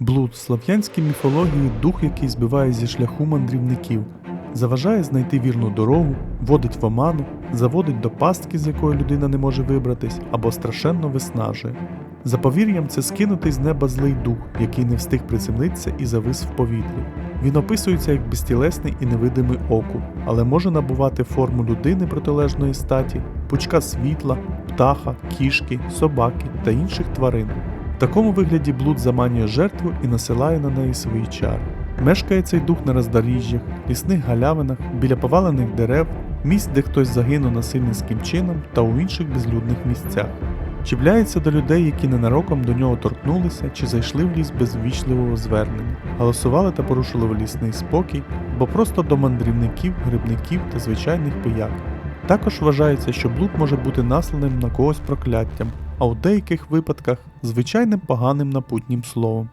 Блуд в слов'янській міфології дух, який збиває зі шляху мандрівників, заважає знайти вірну дорогу, водить в оману, заводить до пастки, з якої людина не може вибратись, або страшенно виснажує. За повір'ям, це скинутий з неба злий дух, який не встиг приземлитися і завис в повітрі. Він описується як безтілесний і невидимий оку, але може набувати форму людини протилежної статі, пучка світла, птаха, кішки, собаки та інших тварин. Такому вигляді блуд заманює жертву і насилає на неї свої чари. Мешкає цей дух на роздоріжжях, лісних галявинах, біля повалених дерев, місць, де хтось загинув насильницьким чином та у інших безлюдних місцях. Чіпляється до людей, які ненароком до нього торкнулися чи зайшли в ліс без ввічливого звернення, голосували та порушили в лісний спокій, бо просто до мандрівників, грибників та звичайних пияк. Також вважається, що блуд може бути насланим на когось прокляттям, а у деяких випадках звичайним поганим напутнім словом.